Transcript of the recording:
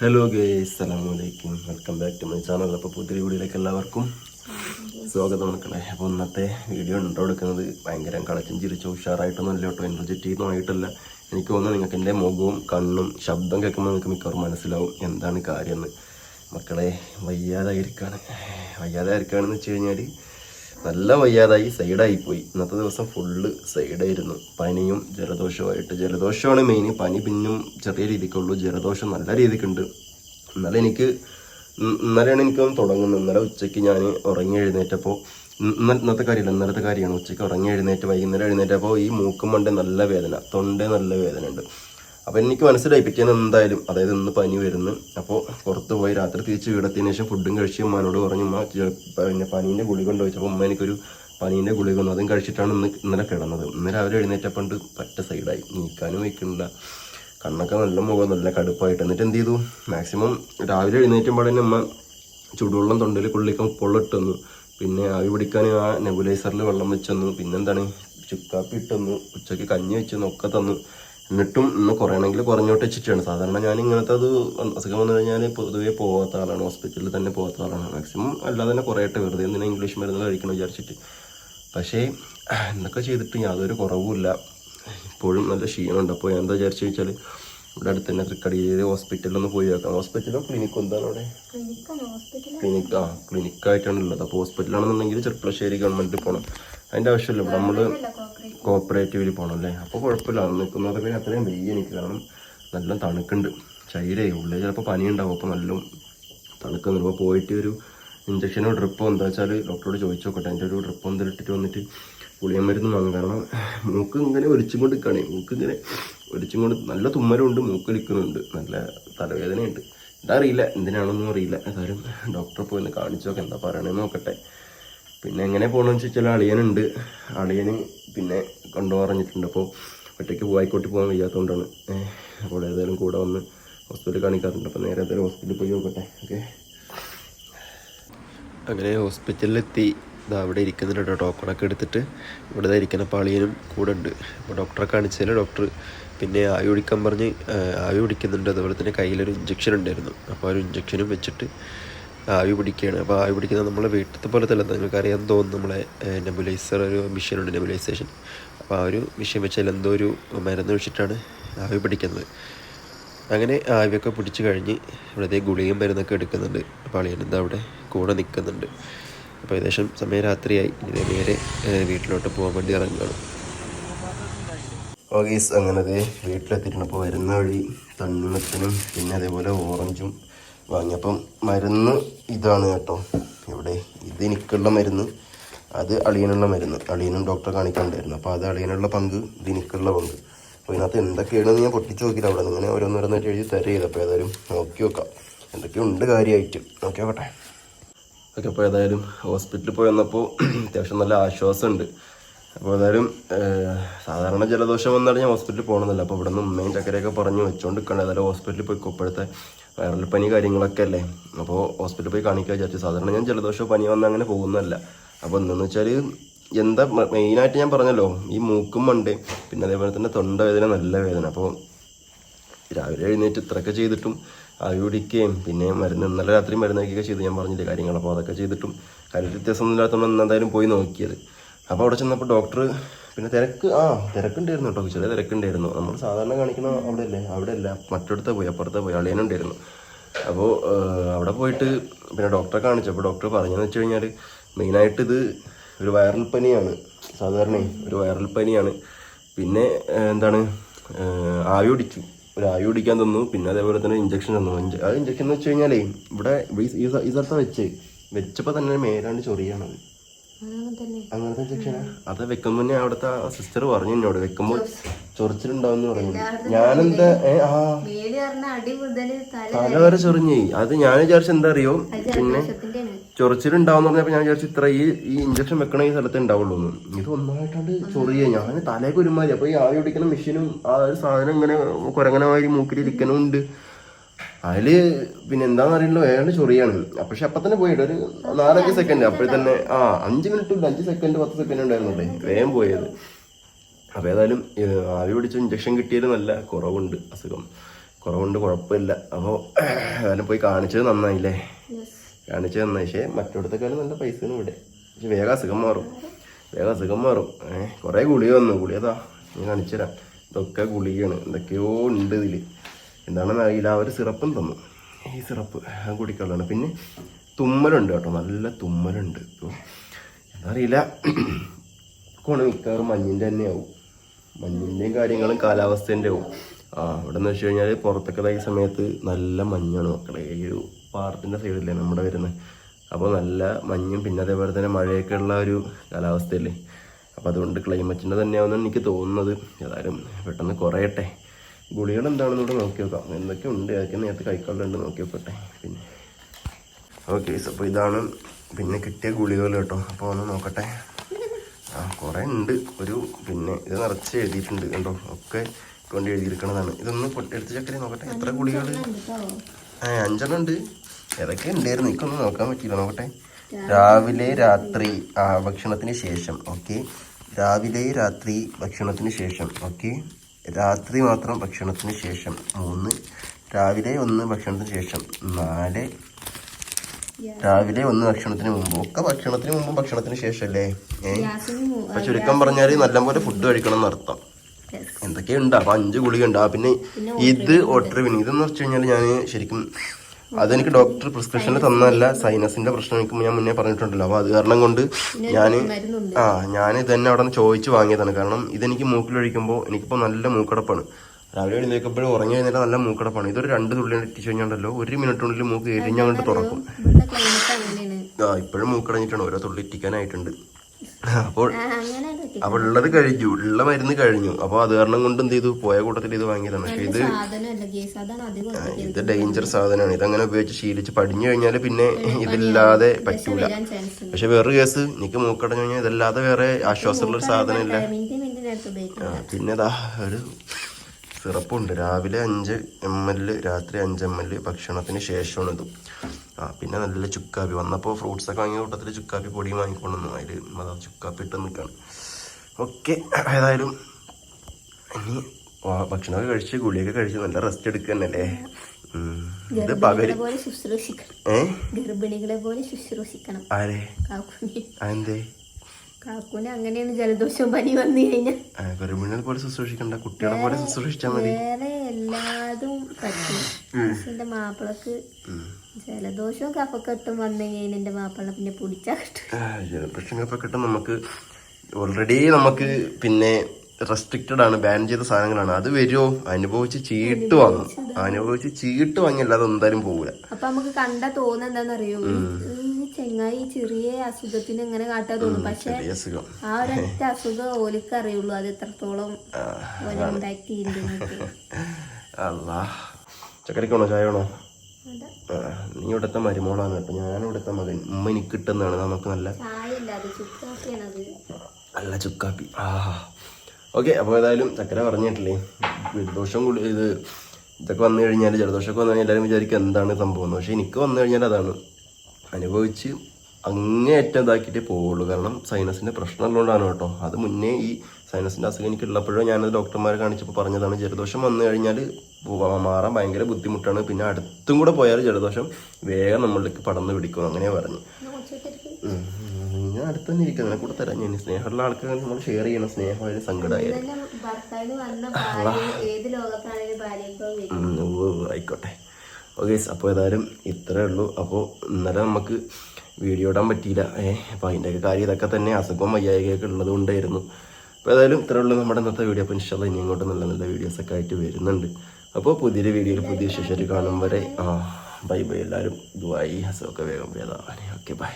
Hello guys അലൈക്കും welcome back to my channel അപ്പോൾ പുതിയ വീഡിയോയിലേക്ക് എല്ലാവർക്കും സ്വാഗതം മക്കളെ. അപ്പോൾ ഇന്നത്തെ വീഡിയോ ഉണ്ടോ എടുക്കുന്നത് ഭയങ്കര കളച്ചും ചിരിച്ചു ഉഷാറായിട്ടൊന്നും അല്ല കേട്ടോ. എനർജറ്റി ആയിട്ടല്ല. എനിക്ക് തോന്നുന്നു നിങ്ങൾക്ക് എന്റെ മുഖവും കണ്ണും ശബ്ദം കേൾക്കുമ്പോൾ നിങ്ങൾക്ക് മിക്കവാറും മനസ്സിലാവും എന്താണ് കാര്യം എന്ന്. മക്കളെ വയ്യാതായിരിക്കാണ്. വയ്യാതായിരിക്കുകയാണെന്ന് വെച്ച് കഴിഞ്ഞാൽ നല്ല വയ്യാതായി സൈഡായി പോയി. ഇന്നത്തെ ദിവസം ഫുള്ള് സൈഡായിരുന്നു. പനിയും ജലദോഷവുമായിട്ട്. ജലദോഷമാണ് മെയിൻ പനി പിന്നും ചെറിയ രീതിക്കുള്ളൂ. ജലദോഷം നല്ല രീതിക്കുണ്ട്. ഇന്നലെ എനിക്ക് ഇന്നലെയാണ് എനിക്ക് തുടങ്ങുന്നത്. ഇന്നലെ ഉച്ചയ്ക്ക് ഞാൻ ഉറങ്ങി എഴുന്നേറ്റപ്പോൾ ഇന്ന- ഇന്നത്തെ കാര്യമില്ല ഇന്നലത്തെ കാര്യമാണ്. ഉച്ചയ്ക്ക് ഉറങ്ങി എഴുന്നേറ്റ് വൈകുന്നേരം എഴുന്നേറ്റപ്പോൾ ഈ മൂക്കും മണ്ട നല്ല വേദന. തൊണ്ട നല്ല വേദന ഉണ്ട് അപ്പോൾ എനിക്ക് മനസ്സിലായി പിറ്റേന്ന് എന്തായാലും അതായത് ഇന്ന് പനി വരുന്നു. അപ്പോൾ പുറത്ത് പോയി രാത്രി തിരിച്ച് വീടത്തിന് ശേഷം ഫുഡും കഴിച്ച് ഉമ്മാനോട് പറഞ്ഞു ഉമ്മ പിന്നെ പനീന്റെ ഗുളിക കൊണ്ട് ചോദിച്ചപ്പോൾ ഉമ്മ എനിക്കൊരു പനീന്റെ ഗുളിക വന്നു അതും കഴിച്ചിട്ടാണ് ഇന്ന് ഇന്നലെ കിടന്നത്. ഇന്ന് രാവിലെ എഴുന്നേറ്റപ്പണ്ട് പറ്റ സൈഡായി. നീക്കാനും വയ്ക്കുന്നില്ല കണ്ണൊക്കെ നല്ല മുഖം നല്ല കടുപ്പായിട്ട്. എന്നിട്ട് എന്ത് ചെയ്തു? മാക്സിമം രാവിലെ എഴുന്നേറ്റുമ്പോൾ തന്നെ ഉമ്മ ചൂടുവെള്ളം തൊണ്ടയിൽ കൊള്ളിക്കാൻ പൊള്ളിട്ട് തന്നു. പിന്നെ ആവി പിടിക്കാൻ ആ നെബുലൈസറിൽ വെള്ളം വെച്ച് തന്നു. പിന്നെന്താണ് ചുക്കാപ്പി ഇട്ട് തന്നു. ഉച്ചയ്ക്ക് കഞ്ഞി വെച്ച് തന്നു. ഒക്കെ തന്നു. എന്നിട്ടും ഇന്ന് കുറയണമെങ്കിൽ കുറഞ്ഞോട്ട് വെച്ചിട്ടാണ്. സാധാരണ ഞാൻ ഇങ്ങനത്തെ അത് അസുഖം വന്നു കഴിഞ്ഞാൽ പൊതുവേ പോകാത്ത ആളാണ്. ഹോസ്പിറ്റലിൽ തന്നെ പോകാത്ത ആളാണ്. മാക്സിമം അല്ലാതെ തന്നെ കുറയട്ടെ വെറുതെ എന്തിനാ ഇംഗ്ലീഷ് മരുന്ന് കഴിക്കണം വിചാരിച്ചിട്ട്. പക്ഷേ എന്തൊക്കെ ചെയ്തിട്ട് യാതൊരു കുറവുമില്ല ഇപ്പോഴും നല്ല ക്ഷീണമുണ്ട്. അപ്പോൾ ഞാൻ എന്താ വിചാരിച്ചു വെച്ചാൽ ഇവിടെ അടുത്ത് തന്നെ തൃക്കടിയിൽ ഹോസ്പിറ്റലിൽ ഒന്ന് പോയി നോക്കാം ഹോസ്പിറ്റലോ ക്ലിനിക്കോ എന്താണ് അവിടെ? ക്ലിനിക് ആ ക്ലിനിക്കായിട്ടാണ് ഉള്ളത്. അപ്പോൾ ഹോസ്പിറ്റലാണെന്നുണ്ടെങ്കിൽ ചെറുപ്പളശ്ശേരി ഗവൺമെന്റിൽ പോകണം അതിന്റെ ആവശ്യമില്ല. ഇവിടെ നമ്മൾ കോപ്പറേറ്റീവിൽ പോകണം അല്ലേ അപ്പോൾ കുഴപ്പമില്ല. നിൽക്കുന്നത് പിന്നെ അത്രയും വെയ്യ എനിക്ക്. കാരണം നല്ല തണുക്കുണ്ട്. ശരീരേ ഉള്ളിൽ ചിലപ്പോൾ പനി ഉണ്ടാവും അപ്പോൾ നല്ല തണുക്കുന്നുണ്ട് അപ്പോൾ പോയിട്ട് ഒരു ഇഞ്ചക്ഷനോ ഡ്രിപ്പോ എന്താ വെച്ചാൽ ഡോക്ടറോട് ചോദിച്ചു നോക്കട്ടെ. അതിന്റെ ഒരു ഡ്രിപ്പ് എന്തെങ്കിലും ഇട്ടിട്ട് വന്നിട്ട് പുളിയൻ മരുന്ന് വാങ്ങും. കാരണം മൂക്ക് ഇങ്ങനെ ഒരിച്ചും കൊണ്ട് നിൽക്കുകയാണ് മൂക്ക് ഇങ്ങനെ ഒരിച്ചും കൊണ്ട് നല്ല തുമ്മലുണ്ട്. മൂക്ക് നിൽക്കുന്നുണ്ട് നല്ല തലവേദനയുണ്ട്. എന്താ അറിയില്ല എന്തിനാണെന്നും അറിയില്ല. ഏതായാലും ഡോക്ടറെ പോയി ഒന്ന് കാണിച്ചു നോക്കാം. എന്താ പറയണേന്ന് നോക്കട്ടെ. പിന്നെ എങ്ങനെ പോകണമെന്ന് വെച്ചാൽ അളിയനുണ്ട്. അളിയന് പിന്നെ കൊണ്ടു പറഞ്ഞിട്ടുണ്ട് അപ്പോൾ ഒറ്റയ്ക്ക് പോയിക്കോട്ടി പോകാൻ വയ്യാത്തതുകൊണ്ടാണ് അപ്പോൾ ഏതായാലും കൂടെ വന്ന് ഹോസ്പിറ്റലിൽ കാണിക്കാറുണ്ട്. അപ്പോൾ നേരെ ഏതായാലും ഹോസ്പിറ്റലിൽ പോയി നോക്കട്ടെ. ഓക്കെ. അങ്ങനെ ഹോസ്പിറ്റലിലെത്തി. ഇതാ അവിടെ ഇരിക്കുന്നുണ്ട് കേട്ടോ. ടോക്കണൊക്കെ എടുത്തിട്ട് ഇവിടെ ഇരിക്കുന്ന പാളിയനും കൂടെ ഉണ്ട്. അപ്പോൾ ഡോക്ടറെ കാണിച്ചാൽ ഡോക്ടർ പിന്നെ ആവി പിടിക്കാൻ പറഞ്ഞ് ആവി പിടിക്കുന്നുണ്ട്. അതുപോലെ തന്നെ കയ്യിലൊരു ഇഞ്ചക്ഷൻ ഉണ്ടായിരുന്നു. അപ്പോൾ ആ ഒരു ഇഞ്ചക്ഷനും വെച്ചിട്ട് ആവി പിടിക്കുകയാണ്. അപ്പോൾ ആവി പിടിക്കുന്നത് നമ്മളെ വീട്ടിലത്തെ പോലെ തന്നെ നിങ്ങൾക്ക് അറിയാൻ തോന്നുന്നു നമ്മളെ നെബുലൈസർ ഒരു മെഷീൻ ഉണ്ട് നെബുലൈസേഷൻ അപ്പോൾ ആ ഒരു മെഷീൻ വെച്ചാൽ എന്തോ ഒരു മരുന്ന് വെച്ചിട്ടാണ് ആവി പിടിക്കുന്നത്. അങ്ങനെ ആവിയൊക്കെ പിടിച്ചു കഴിഞ്ഞ് ഇവിടുത്തെ ഗുളിയും മരുന്നൊക്കെ എടുക്കുന്നുണ്ട്. അപ്പോൾ അളിയനെന്താ അവിടെ കൂടെ നിൽക്കുന്നുണ്ട്. അപ്പോൾ ഏകദേശം സമയം രാത്രിയായി. ഇതേ നേരെ വീട്ടിലോട്ട് പോകാൻ വേണ്ടി ഇറങ്ങുകയാണ്. ഓഗീസ് അങ്ങനെ വീട്ടിലെത്തിയിട്ടുണ്ട്. അപ്പോൾ വരുന്ന വഴി തണ്ണിമത്തനും പിന്നെ അതേപോലെ ഓറഞ്ചും വാങ്ങിയപ്പം മരുന്ന് ഇതാണ് കേട്ടോ. ഇവിടെ ഇത് എനിക്കുള്ള മരുന്ന് അത് അളിയനുള്ള മരുന്ന്. അളിയനും ഡോക്ടറെ കാണിക്കാണ്ടായിരുന്നു. അപ്പോൾ അത് അളിയനുള്ള പങ്ക് ഇത് എനിക്കുള്ള പങ്ക്. അപ്പോൾ ഇതിനകത്ത് എന്തൊക്കെയാണെന്ന് ഞാൻ പൊട്ടിച്ച് നോക്കിയില്ല അവിടെ നിന്ന്. ഇങ്ങനെ ഓരോന്നോരോന്നായിട്ട് എഴുതി തരുക ചെയ്ത് അപ്പോൾ ഏതായാലും നോക്കി നോക്കാം. എന്തൊക്കെയുണ്ട് കാര്യമായിട്ട്? നോക്കി നോക്കട്ടെ. ഓക്കെ അപ്പോൾ ഏതായാലും ഹോസ്പിറ്റലിൽ പോയി വന്നപ്പോൾ അത്യാവശ്യം നല്ല ആശ്വാസമുണ്ട്. അപ്പോൾ ഏതായാലും സാധാരണ ജലദോഷം വന്നാലും ഞാൻ ഹോസ്പിറ്റലിൽ പോകണമെന്നില്ല അപ്പോൾ ഇവിടെ നിന്ന് ഉമ്മയും ചക്കരയൊക്കെ പറഞ്ഞു വെച്ചുകൊണ്ട് നിൽക്കണം ഏതായാലും ഹോസ്പിറ്റലിൽ പോയി ഇപ്പോഴത്തെ വൈറൽ പനി കാര്യങ്ങളൊക്കെ അല്ലേ? അപ്പോൾ ഹോസ്പിറ്റലിൽ പോയി കാണിക്കാൻ വിചാരിച്ചു. സാധാരണ ഞാൻ ജലദോഷമോ പനി വന്നാൽ അങ്ങനെ പോകുന്നതല്ല. അപ്പോൾ എന്തെന്ന് വെച്ചാൽ എന്താ മെയിനായിട്ട് ഞാൻ പറഞ്ഞല്ലോ ഈ മൂക്കും മണ്ട് പിന്നെ അതേപോലെ തന്നെ തൊണ്ടവേദന നല്ല വേദന. അപ്പോൾ രാവിലെ എഴുന്നേറ്റ് ഇത്രയൊക്കെ ചെയ്തിട്ടും ആവി പിടിക്കുകയും പിന്നെ മരുന്ന് ഇന്നലെ രാത്രി മരുന്ന് കഴിക്കുകയൊക്കെ ചെയ്ത്. ഞാൻ പറഞ്ഞില്ലേ കാര്യങ്ങൾ അപ്പോൾ അതൊക്കെ ചെയ്തിട്ടും കാര്യം വ്യത്യാസമൊന്നും ഇല്ലാത്തതുകൊണ്ട് എന്തായാലും പോയി നോക്കിയത്. അപ്പോൾ അവിടെ ചെന്നപ്പോൾ ഡോക്ടർ പിന്നെ തിരക്ക് ആ തിരക്കുണ്ടായിരുന്നു കേട്ടോ. ചെറിയ തിരക്കുണ്ടായിരുന്നു. നമ്മൾ സാധാരണ കാണിക്കുന്ന അവിടെ അല്ലേ അവിടെ അല്ല മറ്റടുത്ത പോയി അപ്പുറത്തെ പോയി. അളിയനുണ്ടായിരുന്നു. അപ്പോൾ അവിടെ പോയിട്ട് പിന്നെ ഡോക്ടറെ കാണിച്ചു. അപ്പോൾ ഡോക്ടർ പറഞ്ഞതെന്ന് വെച്ച് കഴിഞ്ഞാൽ മെയിനായിട്ട് ഇത് ഒരു വൈറൽ പനിയാണ്. സാധാരണ ഒരു വൈറൽ പനിയാണ്. പിന്നെ എന്താണ്? ആവി ഓടിച്ചു ഒരു ആവി ഓടിക്കാൻ തന്നു. പിന്നെ അതേപോലെ തന്നെ ഇഞ്ചക്ഷൻ തന്നു. ആ ഇഞ്ചക്ഷൻ എന്ന് വെച്ച് കഴിഞ്ഞാലേ ഇവിടെ ഈ സ്ഥലത്ത് വെച്ച്. വെച്ചപ്പോൾ തന്നെ മേലാണ്ട് ചൊറിയാണത്. അങ്ങനത്തെ ഇഞ്ചക്ഷനാ അത് വെക്കുമ്പോ ഞാൻ അവിടുത്തെ സിസ്റ്റർ പറഞ്ഞു എന്നോട് വെക്കുമ്പോൾ ചൊറിച്ചിലുണ്ടാവും പറഞ്ഞു. ഞാനെന്താ തല വരെ ചൊറിഞ്ഞു. അത് ഞാൻ വിചാരിച്ച എന്താ അറിയോ പിന്നെ ചൊറിച്ചിലുണ്ടാവും പറഞ്ഞപ്പോ ഞാൻ വിചാരിച്ചു ഇത്ര ഈ ഈ ഇഞ്ചക്ഷൻ വെക്കണ ഈ സ്ഥലത്ത് ഉണ്ടാവുള്ളൂ ഇത് ഒന്നായിട്ടാണ്ട് ചൊറിയ. ഞാൻ തലേക്ക് ഒരുമാതിരി അപ്പൊ ഈ ആവി പിടിക്കുന്ന മെഷീനും ആ ഒരു സാധനം ഇങ്ങനെ കുരങ്ങനമാതിരി മൂക്കിലിരിക്കണും അതിൽ പിന്നെ എന്താന്ന് അറിയില്ല വേണ്ട ചൊറിയാണ്. പക്ഷെ അപ്പൊ തന്നെ പോയിട്ട് ഒരു നാലഞ്ച് സെക്കൻഡ് അപ്പോൾ തന്നെ ആ അഞ്ച് മിനിറ്റ് ഇല്ല അഞ്ച് സെക്കൻഡ് പത്ത് സെക്കൻഡ് ഉണ്ടായിരുന്നുള്ളേ വേഗം പോയത്. അപ്പോൾ ഏതായാലും ആവി പിടിച്ച ഇഞ്ചക്ഷൻ കിട്ടിയത് നല്ല കുറവുണ്ട് അസുഖം. കുറവുണ്ട് കുഴപ്പമില്ല. അപ്പോൾ ഏതായാലും പോയി കാണിച്ചത് നന്നായില്ലേ? കാണിച്ചത് നന്നായി. പക്ഷേ മറ്റിടത്തേക്കാളും നല്ല പൈസയാണ് ഇവിടെ. പക്ഷെ വേഗം അസുഖം മാറും. വേഗം അസുഖം മാറും. ഏഹ് കുറേ ഗുളിക വന്നു. ഗുളിയതാ ഞാൻ കാണിച്ചു തരാം ഇതൊക്കെ ഗുളികയാണ്. എന്തൊക്കെയോ ഉണ്ട് ഇതിൽ എന്താണെന്ന് അറിയില്ല ആ ഒരു സിറപ്പും തന്നു. ഈ സിറപ്പ് കുടിക്കാനുള്ളതാണ്. പിന്നെ തുമ്മലുണ്ട് കേട്ടോ. നല്ല തുമ്മലുണ്ട് ഇപ്പോൾ കോണ് മിക്കവാറും മഞ്ഞിന്റെ തന്നെ ആവും മഞ്ഞിന്റെയും കാര്യങ്ങളും കാലാവസ്ഥേന്റെ ആവും. ആ ഇവിടെ എന്ന് വെച്ച് കഴിഞ്ഞാൽ പുറത്തൊക്കെ ഈ സമയത്ത് നല്ല മഞ്ഞാണ് മക്കളെ. ഈ ഒരു പാടത്തിന്റെ സൈഡിലേ നമ്മുടെ വരുന്നത്. അപ്പോൾ നല്ല മഞ്ഞും പിന്നെ അതേപോലെ തന്നെ മഴയൊക്കെ ഉള്ള ഒരു കാലാവസ്ഥയല്ലേ. അപ്പോൾ അതുകൊണ്ട് ക്ലൈമറ്റിന്റെ തന്നെയാവുമെന്ന് എനിക്ക് തോന്നുന്നത്. ഏതായാലും പെട്ടെന്ന് കുറയട്ടെ. ഗുളികൾ എന്താണെന്ന് കൂടെ നോക്കി നോക്കാം എന്തൊക്കെ ഉണ്ട് അതൊക്കെ നേരത്തെ കഴിക്കാറുണ്ട് നോക്കി നോക്കട്ടെ പിന്നെ ഓക്കെ അപ്പോൾ ഇതാണ് പിന്നെ കിട്ടിയ ഗുളികൾ കേട്ടോ. അപ്പോൾ ഒന്ന് നോക്കട്ടെ. ആ കുറേ ഉണ്ട്. ഒരു പിന്നെ ഇത് നിറച്ച് എഴുതിയിട്ടുണ്ട് കേട്ടോ ഒക്കെ കൊണ്ട് എഴുതിയിരിക്കണതാണ്. ഇതൊന്ന് പൊട്ടിയെടുത്ത് ചക്കരി നോക്കട്ടെ. എത്ര ഗുളികൾ ആ അഞ്ചെണ്ണം ഉണ്ട്. ഏതൊക്കെ ഉണ്ടായിരുന്നു? എനിക്കൊന്നും നോക്കാൻ പറ്റിയില്ല. നോക്കട്ടെ. രാവിലെ രാത്രി ആ ഭക്ഷണത്തിന് ശേഷം. ഓക്കെ. രാവിലെ രാത്രി ഭക്ഷണത്തിന് ശേഷം. ഓക്കെ. രാത്രി മാത്രം ഭക്ഷണത്തിന് ശേഷം മൂന്ന് രാവിലെ ഒന്ന് ഭക്ഷണത്തിന് ശേഷം നാല്. രാവിലെ ഒന്ന് ഭക്ഷണത്തിന് മുമ്പ് ഒക്കെ ഭക്ഷണത്തിന് മുമ്പും ഭക്ഷണത്തിന് ശേഷമല്ലേ ഏഹ് അപ്പൊ ചുരുക്കം പറഞ്ഞാൽ നല്ലപോലെ ഫുഡ് കഴിക്കണം എന്നർത്ഥം എന്തൊക്കെയുണ്ട്? അപ്പൊ അഞ്ച് ഗുളിക ഉണ്ട് ആ പിന്നെ ഇത് ഒട്രിവിൻ ഇതെന്ന് വെച്ച് കഴിഞ്ഞാൽ ഞാൻ ശരിക്കും അതെനിക്ക് ഡോക്ടർ പ്രിസ്ക്രിപ്ഷൻ തന്നല്ല സൈനസിന്റെ പ്രശ്നം എനിക്ക് ഞാൻ മുന്നേ പറഞ്ഞിട്ടുണ്ടല്ലോ. അപ്പൊ അത് കാരണം കൊണ്ട് ഞാൻ ആ ഞാൻ ഇത് തന്നെ അവിടെ നിന്ന് ചോദിച്ചു വാങ്ങിയതാണ്. കാരണം ഇതെനിക്ക് മൂക്കിലൊഴിക്കുമ്പോൾ എനിക്കിപ്പോൾ നല്ല മൂക്കടപ്പാണ്. രാവിലെ എഴുന്നേൽക്കുമ്പോഴും ഉറങ്ങി കഴിഞ്ഞാൽ നല്ല മൂക്കടപ്പാണ്. ഇതൊരു രണ്ട് തുള്ളി ഇട്ടു കഴിഞ്ഞാണ്ടല്ലോ ഒരു മിനിറ്റിനുള്ളിൽ മൂക്ക് എരിഞ്ഞങ്ങോട്ട് തുറക്കും. ആ ഇപ്പോഴും മൂക്കടഞ്ഞിട്ടാണ് ഓരോ തുള്ളി ഇറ്റിക്കാനായിട്ടുണ്ട്. അപ്പോൾ അപ്പോൾ ഉള്ളത് കഴിഞ്ഞു. ഉള്ള മരുന്ന് കഴിഞ്ഞു. അപ്പോൾ അത് കാരണം കൊണ്ട് എന്ത് ചെയ്തു? പോയ കൂട്ടത്തിൽ ഇത് വാങ്ങിയതാണ്. പക്ഷെ ഇത് ഇത് ഡേഞ്ചർ സാധനമാണ്. ഇതങ്ങനെ ഉപയോഗിച്ച് ശീലിച്ച് പടിഞ്ഞു കഴിഞ്ഞാൽ പിന്നെ ഇതില്ലാതെ പറ്റൂല. പക്ഷെ വേറൊരു കേസ് എനിക്ക് മൂക്കടഞ്ഞു കഴിഞ്ഞാൽ ഇതല്ലാതെ വേറെ ആശ്വാസമുള്ള ഒരു സാധനമില്ല. പിന്നെ ഇതാ ഒരു സിറപ്പുണ്ട്. രാവിലെ അഞ്ച് എം എൽ രാത്രി അഞ്ച് എം എൽ ഭക്ഷണത്തിന് ശേഷമാണ് ഇത് ആ പിന്നെ നല്ല ചുക്കാപ്പി. വന്നപ്പോൾ ഫ്രൂട്ട്സ് ഒക്കെ വാങ്ങിയ കൂട്ടത്തിൽ ചുക്കാപ്പി പൊടിയും വാങ്ങിക്കൊണ്ടുവന്നു. അതിൽ അതാ ചുക്കാപ്പി ഇട്ട് നിൽക്കുകയാണ് ഓക്കെ ഏതായാലും ഇനി ഭക്ഷണമൊക്കെ കഴിച്ച് ഗുളിയൊക്കെ കഴിച്ച് നല്ല റെസ്റ്റ് എടുക്കുക തന്നെയല്ലേ ഉം. ഇത് പകൽ ഗർഭിണികളെ പോലെ ശുശ്രൂഷിക്കണം. ആരെ? അതെന്തേ? കാക്കുന് അങ്ങനെയാണ് ജലദോഷവും പനി വന്നു കഴിഞ്ഞാൽ പോലെ ശുശ്രൂഷിക്കണ്ട. കുട്ടികളെ പോലെ ശുശ്രൂഷിച്ചാൽ മതി. വേറെ എല്ലാതും പറ്റും. എന്റെ മാപ്പിളക്ക് ജലദോഷവും കഫക്കെട്ടും വന്നു കഴിഞ്ഞാൽ എന്റെ മാപ്പിള പിന്നെ പിടിച്ചാ കിട്ടും. ജലപ്രശ്നങ്ങളൊക്കെ നമുക്ക് ഓൾറെഡി നമുക്ക് പിന്നെ റെസ്ട്രിക്റ്റഡ് ആണ്. ബാൻ ചെയ്ത സാധനങ്ങളാണ്. അത് വരുമോ അനുഭവിച്ച് ചീട്ട് വാങ്ങും അനുഭവിച്ച് ചീട്ട് വാങ്ങിയല്ലാതെ എന്തായാലും പോവില്ല അപ്പൊ നമുക്ക് കണ്ട തോന്നുന്നറിയോ ചെങ്ങായി ചെറിയ അസുഖത്തിന് എങ്ങനെ കാട്ടാ തോന്നും. പക്ഷെ ആ ഒരൊറ്റ അസുഖം ഓലിക്ക് അറിയുള്ളൂ. അത് എത്രത്തോളം ചക്കരക്കാണോ ചായ വേണോ? ആ, നീ ഇവിടുത്തെ മരുമോളാണ് കേട്ടോ. ഞാൻ ഇവിടുത്തെ മകൻ. ഉമ്മ എനിക്ക് കിട്ടുന്നതാണ് നമുക്ക് നല്ല നല്ല ചുക്കാപ്പി ആ. ഓക്കെ അപ്പോൾ ഏതായാലും ചക്കര പറഞ്ഞിട്ടില്ലേ? ജലദോഷം കൂടി ഇത് ഇതൊക്കെ വന്നു കഴിഞ്ഞാൽ ജലദോഷമൊക്കെ വന്നു കഴിഞ്ഞാൽ എല്ലാവരും വിചാരിക്കും എന്താണ് സംഭവം പക്ഷേ എനിക്ക് വന്നു കഴിഞ്ഞാൽ അതാണ്. അനുഭവിച്ച് അങ്ങേയറ്റം ഇതാക്കിയിട്ടേ പോവുള്ളൂ. കാരണം സൈനസിന്റെ പ്രശ്നം ഉള്ളതുകൊണ്ടാണ് കേട്ടോ. അത് മുന്നേ ഈ സൈനസിന്റെ അസുഖം എനിക്കുള്ളപ്പോഴോ ഞാനത് ഡോക്ടർമാരെ കാണിച്ചപ്പോൾ പറഞ്ഞതാണ് ജലദോഷം വന്നു കഴിഞ്ഞാൽ മാറാൻ ഭയങ്കര ബുദ്ധിമുട്ടാണ്. പിന്നെ അടുത്തും കൂടെ പോയാൽ ജലദോഷം വേഗം നമ്മളിലേക്ക് പടർന്നു പിടിക്കും അങ്ങനെ പറഞ്ഞു. ഞാൻ അടുത്ത് തന്നെ ഇരിക്കുന്നത് കൂടെ തരാം. ഞാൻ സ്നേഹമുള്ള ആൾക്കാർ നമ്മൾ ഷെയർ ചെയ്യണം. സ്നേഹമായാലും സങ്കടമായാലും ആയിക്കോട്ടെ. ഓക്കെ അപ്പോൾ ഏതായാലും ഇത്രേ ഉള്ളൂ. അപ്പോൾ ഇന്നലെ നമുക്ക് വീഡിയോ ഇടാൻ പറ്റിയില്ല. ഏഹ് അപ്പോൾ അതിന്റെയൊക്കെ കാര്യം ഇതൊക്കെ തന്നെ അസുഖം വയ്യായികയൊക്കെ ഉള്ളത് കൊണ്ടായിരുന്നു. അപ്പോൾ ഏതായാലും ഇത്രേ ഉള്ളൂ നമ്മുടെ ഇന്നത്തെ വീഡിയോ. അപ്പോൾ ഇൻഷാല്ല ഇനി ഇങ്ങോട്ട് നല്ല നല്ല വീഡിയോസൊക്കെ ആയിട്ട് വരുന്നുണ്ട്. അപ്പോൾ പുതിയൊരു വീഡിയോയിൽ പുതിയ ശേഷം കാണും വരെ. ആ ബൈ ബൈ എല്ലാവരും. ദുബായി അസുഖമൊക്കെ വേഗം ഭേദമാവാനേ ഓക്കെ ബൈ